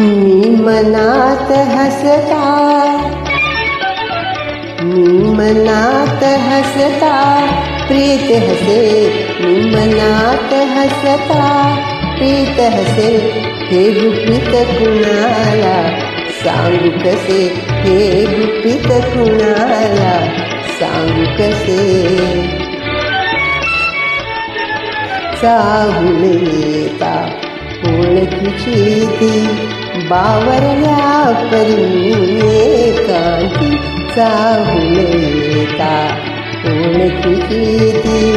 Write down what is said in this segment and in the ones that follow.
मी मनात हसता. मी मनात हसता. प्रीत हसे मी मनात हसता. प्रीत हसे हे गुपित कुणाला? सांगू कसे हे गुपित कुणाला? सांगू कसे? चाहून येता ओळखीची ती? बावरल्या परी एकांती चाहून येता ओळखीची ती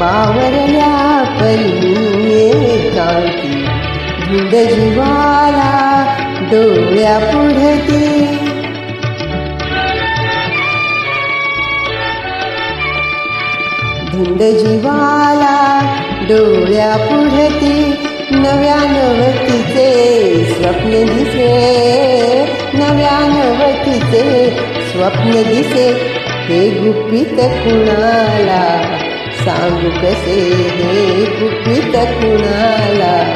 बावरल्या परी एकांती. धुंद जीवाला डोळ्या पुढती. धुंद जीवाला डोळ्या पुढती. नव्या नवतीचे स्वप्न दिसे. नव्या नवतीचे स्वप्न दिसे. हे गुपित कुणाला? सांगू कसे हे गुपित कुणाला?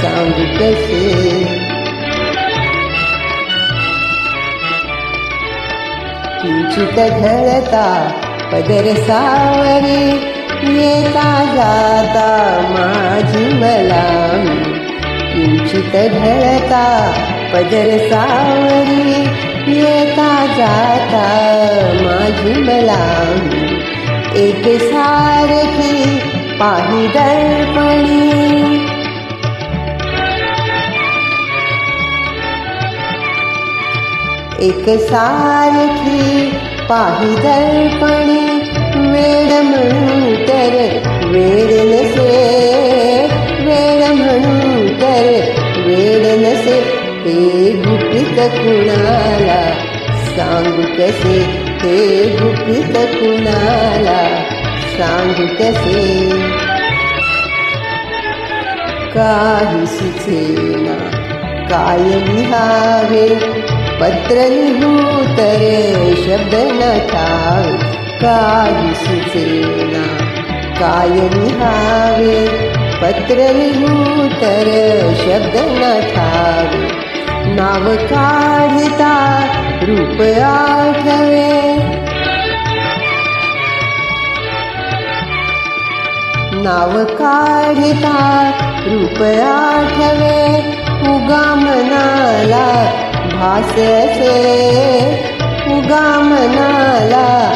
सांगू कसे? किंचित ढळता पदर सावरी. येता जाता माझी मला किंचित ढळता पदर सावरी येता जाता माझी मला एक सारखी पाही दर्पणी. एक सारखी पाही दर्पणी. वेण मे ने वेण मन वेळनसे ते गुपित कुणाला गुपीत कुणालाय लिहा पत्र लिहुतरे शब्द न खाल काही सुचेना काय लिहावे पत्र लिहू तर शब्द नठावे नाव काढता रूप आठवे. नाव काढता रूप आठवे. उगा मनाला भास असे. उगा मनाला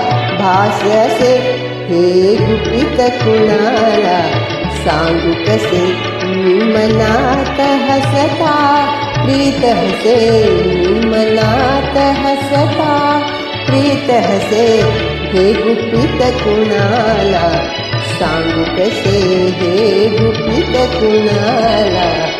भास्य असे हे गुपित कुणाला सांगू कसे? मी मनात हसता प्रीत हसे मी मनात हसता प्रीत हसे हे गुपित कुणाला सांगू कसे? हे गुपित कुणाला